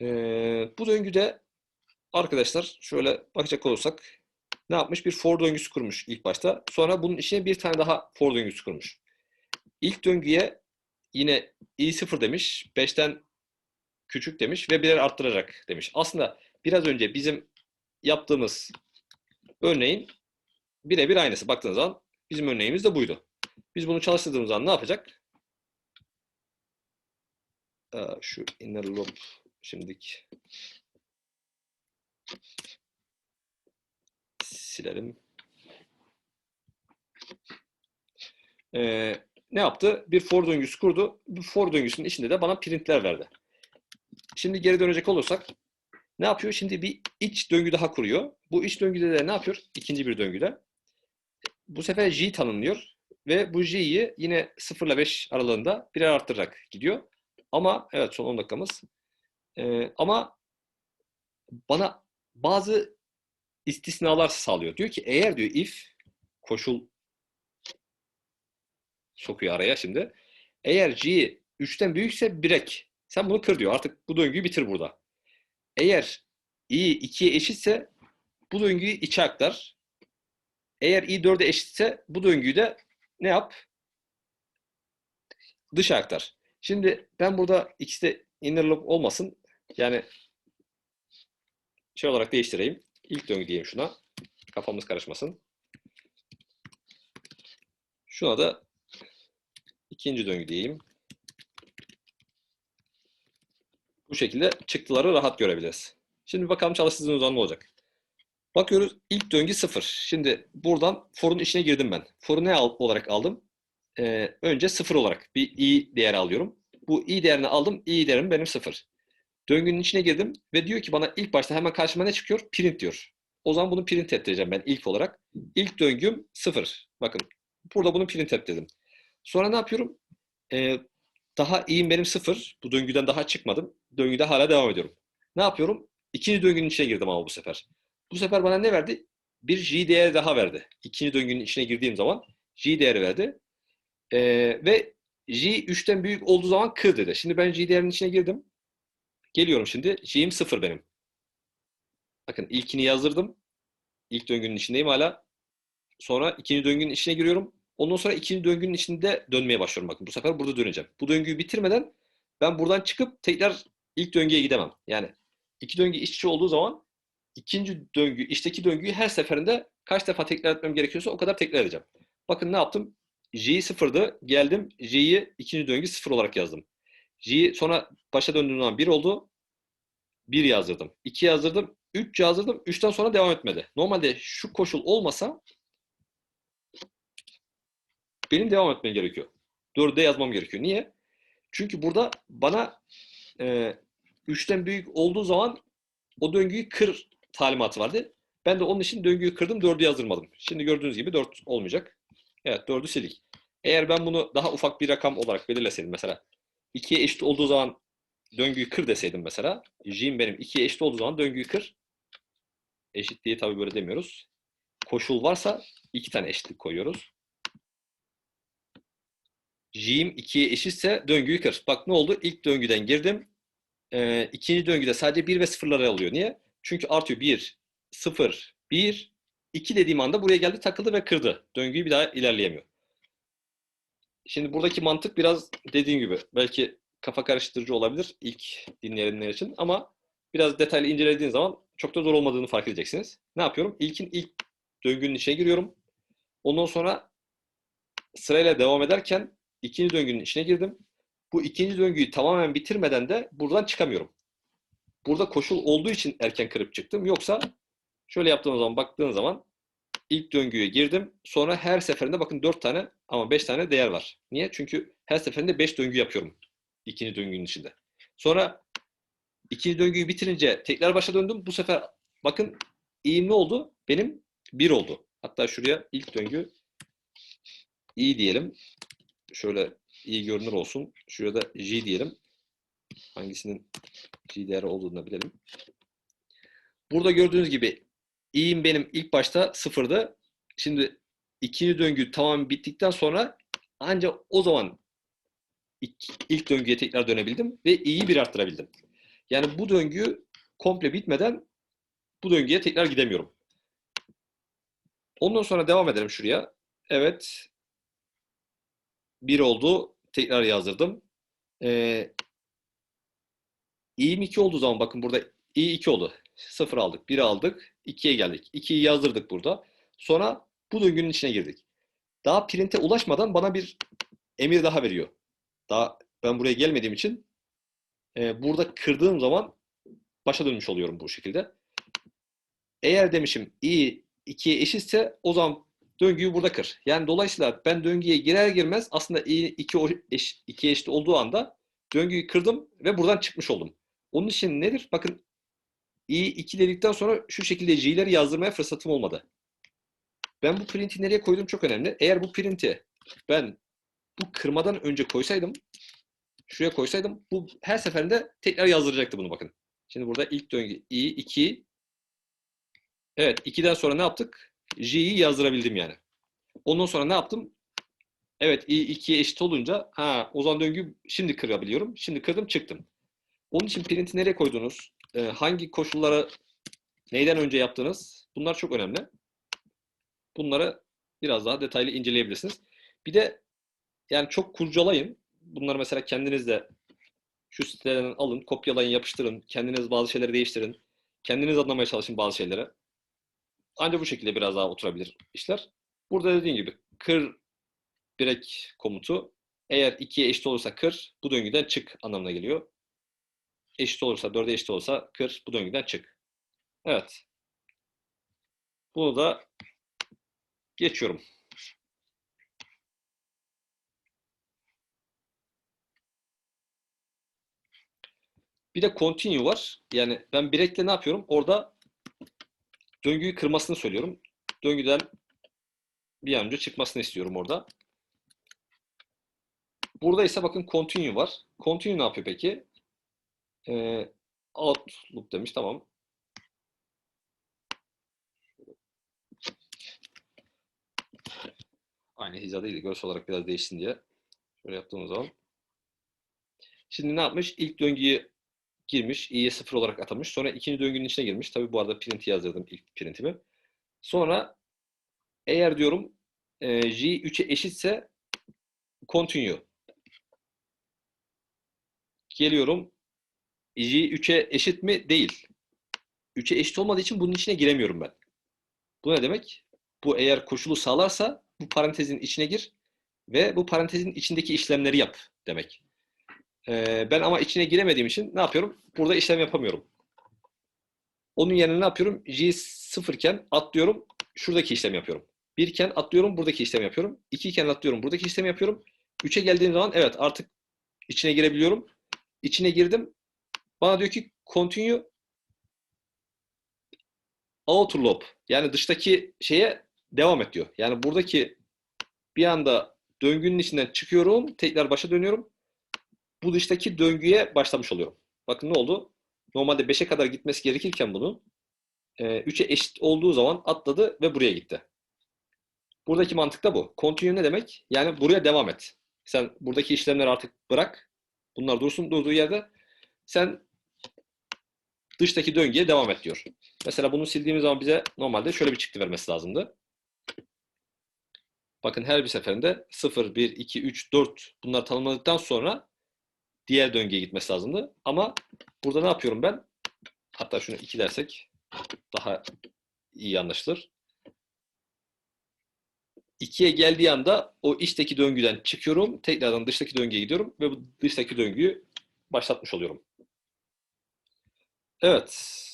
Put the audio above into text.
Ee, bu döngüde arkadaşlar şöyle bakacak olursak ne yapmış? Bir for döngüsü kurmuş ilk başta. Sonra bunun içine bir tane daha for döngüsü kurmuş. İlk döngüye yine i0 demiş. 5'ten küçük demiş ve birer arttıracak demiş. Aslında biraz önce bizim yaptığımız örneğin birebir aynısı. Baktığınız zaman bizim örneğimiz de buydu. Biz bunu çalıştırdığımız zaman ne yapacak? Ee, Şu inner loop şimdilik silelim. Ee, ne yaptı? Bir for döngüsü kurdu. Bu for döngüsünün içinde de bana printler verdi. Şimdi geri dönecek olursak ne yapıyor? Şimdi bir iç döngü daha kuruyor. Bu iç döngüde de ne yapıyor? İkinci bir döngüde. Bu sefer J tanımlıyor ve bu J'yi yine 0 ile 5 aralığında birer arttırarak gidiyor. Ama evet son 10 dakikamız. Ee, ama bana bazı istisnalar sağlıyor. Diyor ki eğer diyor if koşul sokuyor araya şimdi. Eğer G 3'ten büyükse break. Sen bunu kır diyor. Artık bu döngüyü bitir burada. Eğer i 2'ye eşitse bu döngüyü içe aktar. Eğer i 4'e eşitse bu döngüyü de ne yap? Dışa aktar. Şimdi ben burada ikisi de inner loop olmasın. Yani şey olarak değiştireyim. İlk döngü diyeyim şuna. Kafamız karışmasın. Şuna da ikinci döngü diyeyim. Bu şekilde çıktıları rahat görebiliriz. Şimdi bakalım çalıştırdığımız zaman ne olacak? Bakıyoruz ilk döngü 0. Şimdi buradan for'un içine girdim ben. For'u ne olarak aldım? Ee, önce 0 olarak bir i değeri alıyorum. Bu i değerini aldım. i değerim benim 0. Döngünün içine girdim ve diyor ki bana ilk başta hemen karşıma ne çıkıyor? Print diyor. O zaman bunu print ettireceğim ben ilk olarak. İlk döngüm 0. Bakın burada bunu print ettirdim. Sonra ne yapıyorum? Ee, daha iyiyim benim 0. Bu döngüden daha çıkmadım. Döngüde hala devam ediyorum. Ne yapıyorum? İkinci döngünün içine girdim ama bu sefer. Bu sefer bana ne verdi? Bir J değeri daha verdi. İkinci döngünün içine girdiğim zaman J değeri verdi. Ee, ve J 3'ten büyük olduğu zaman kır dedi. Şimdi ben J değerinin içine girdim. Geliyorum şimdi. J'im 0 benim. Bakın ilkini yazdırdım. İlk döngünün içindeyim hala. Sonra ikinci döngünün içine giriyorum. Ondan sonra ikinci döngünün içinde dönmeye başlıyorum. Bakın bu sefer burada döneceğim. Bu döngüyü bitirmeden ben buradan çıkıp tekrar ilk döngüye gidemem. Yani iki döngü içe olduğu zaman ikinci döngü, içteki döngüyü her seferinde kaç defa tekrar etmem gerekiyorsa o kadar tekrar edeceğim. Bakın ne yaptım? J'yi sıfırdı. Geldim. J'yi ikinci döngü sıfır olarak yazdım. J'yi sonra başa döndüğüm zaman 1 oldu. 1 yazdırdım. 2 yazdırdım. 3 yazdırdım. 3'ten sonra devam etmedi. Normalde şu koşul olmasa benim devam etmem gerekiyor. 4'de yazmam gerekiyor. Niye? Çünkü burada bana e, 3'ten büyük olduğu zaman o döngüyü kır talimatı vardı. Ben de onun için döngüyü kırdım, 4'ü yazdırmadım. Şimdi gördüğünüz gibi 4 olmayacak. Evet, 4'ü sildik. Eğer ben bunu daha ufak bir rakam olarak belirleseydim mesela 2'ye eşit olduğu zaman döngüyü kır deseydim mesela. J'im benim 2'ye eşit olduğu zaman döngüyü kır. Eşit diye tabii böyle demiyoruz. Koşul varsa iki tane eşitlik koyuyoruz. J'im 2'ye eşitse döngüyü kır. Bak ne oldu? İlk döngüden girdim. Ee, ikinci döngüde sadece 1 ve 0'ları alıyor. Niye? Çünkü artıyor 1, 0, 1, 2 dediğim anda buraya geldi takıldı ve kırdı. Döngüyü bir daha ilerleyemiyor. Şimdi buradaki mantık biraz dediğim gibi belki kafa karıştırıcı olabilir ilk dinleyenler için ama biraz detaylı incelediğiniz zaman çok da zor olmadığını fark edeceksiniz. Ne yapıyorum? İlkin ilk döngünün içine giriyorum. Ondan sonra sırayla devam ederken ikinci döngünün içine girdim. Bu ikinci döngüyü tamamen bitirmeden de buradan çıkamıyorum. Burada koşul olduğu için erken kırıp çıktım. Yoksa şöyle yaptığım zaman baktığın zaman ilk döngüye girdim. Sonra her seferinde bakın 4 tane ama 5 tane değer var. Niye? Çünkü her seferinde 5 döngü yapıyorum. ikinci döngünün içinde. Sonra ikinci döngüyü bitirince tekrar başa döndüm. Bu sefer bakın ne oldu? Benim 1 oldu. Hatta şuraya ilk döngü i diyelim. Şöyle iyi görünür olsun. Şuraya da j diyelim. Hangisinin j değeri olduğunu da bilelim. Burada gördüğünüz gibi i'im benim ilk başta sıfırdı. Şimdi ikinci döngü tamam bittikten sonra ancak o zaman ilk, döngüye tekrar dönebildim ve i'yi bir arttırabildim. Yani bu döngü komple bitmeden bu döngüye tekrar gidemiyorum. Ondan sonra devam edelim şuraya. Evet. 1 oldu. Tekrar yazdırdım. Ee, i'm 2 olduğu zaman bakın burada i 2 oldu. 0 aldık. 1 aldık. 2'ye geldik. 2'yi yazdırdık burada. Sonra bu döngünün içine girdik. Daha print'e ulaşmadan bana bir emir daha veriyor. Daha ben buraya gelmediğim için e, burada kırdığım zaman başa dönmüş oluyorum bu şekilde. Eğer demişim i 2'ye eşitse o zaman döngüyü burada kır. Yani dolayısıyla ben döngüye girer girmez aslında i 2 eş, 2'ye eşit olduğu anda döngüyü kırdım ve buradan çıkmış oldum. Onun için nedir? Bakın i 2 dedikten sonra şu şekilde j'leri yazdırmaya fırsatım olmadı. Ben bu print'i nereye koydum çok önemli. Eğer bu print'i ben bu kırmadan önce koysaydım şuraya koysaydım bu her seferinde tekrar yazdıracaktı bunu bakın. Şimdi burada ilk döngü i 2 Evet 2'den sonra ne yaptık? j'yi yazdırabildim yani. Ondan sonra ne yaptım? Evet i 2'ye eşit olunca ha o zaman döngü şimdi kırabiliyorum. Şimdi kırdım çıktım. Onun için print'i nereye koydunuz? Ee, hangi koşulları neyden önce yaptınız? Bunlar çok önemli. Bunları biraz daha detaylı inceleyebilirsiniz. Bir de yani çok kurcalayın. Bunları mesela kendiniz de şu sitelerden alın, kopyalayın, yapıştırın. Kendiniz bazı şeyleri değiştirin. Kendiniz anlamaya çalışın bazı şeyleri. Ancak bu şekilde biraz daha oturabilir işler. Burada dediğim gibi kır birek komutu eğer 2'ye eşit olursa kır, bu döngüden çık anlamına geliyor. Eşit olursa, 4'e eşit olursa kır, bu döngüden çık. Evet. Bunu da geçiyorum. Bir de continue var. Yani ben birekle ne yapıyorum? Orada döngüyü kırmasını söylüyorum. Döngüden bir an önce çıkmasını istiyorum orada. Burada ise bakın continue var. Continue ne yapıyor peki? Ee, out demiş. Tamam. Aynı hizadaydı. Görsel olarak biraz değişsin diye. Şöyle yaptığımız zaman. Şimdi ne yapmış? İlk döngüyü girmiş. i'ye 0 olarak atamış. Sonra ikinci döngünün içine girmiş. Tabi bu arada print'i yazdırdım ilk printimi. Sonra eğer diyorum e, j 3'e eşitse continue. Geliyorum. J 3'e eşit mi? Değil. 3'e eşit olmadığı için bunun içine giremiyorum ben. Bu ne demek? Bu eğer koşulu sağlarsa bu parantezin içine gir ve bu parantezin içindeki işlemleri yap demek. Ee, ben ama içine giremediğim için ne yapıyorum? Burada işlem yapamıyorum. Onun yerine ne yapıyorum? J 0 iken atlıyorum, şuradaki işlem yapıyorum. 1 iken atlıyorum, buradaki işlem yapıyorum. 2 iken atlıyorum, buradaki işlem yapıyorum. 3'e geldiğim zaman evet artık içine girebiliyorum. İçine girdim. Bana diyor ki continue outer loop. Yani dıştaki şeye devam et diyor. Yani buradaki bir anda döngünün içinden çıkıyorum, tekrar başa dönüyorum. Bu dıştaki döngüye başlamış oluyorum. Bakın ne oldu? Normalde 5'e kadar gitmesi gerekirken bunun 3'e eşit olduğu zaman atladı ve buraya gitti. Buradaki mantık da bu. Continue ne demek? Yani buraya devam et. Sen buradaki işlemleri artık bırak. Bunlar dursun durduğu yerde. Sen dıştaki döngüye devam et diyor. Mesela bunu sildiğimiz zaman bize normalde şöyle bir çıktı vermesi lazımdı. Bakın her bir seferinde 0, 1, 2, 3, 4 bunlar tanımladıktan sonra diğer döngüye gitmesi lazımdı. Ama burada ne yapıyorum ben? Hatta şunu 2 dersek daha iyi anlaşılır. 2'ye geldiği anda o içteki döngüden çıkıyorum. Tekrardan dıştaki döngüye gidiyorum ve bu dıştaki döngüyü başlatmış oluyorum. Evet.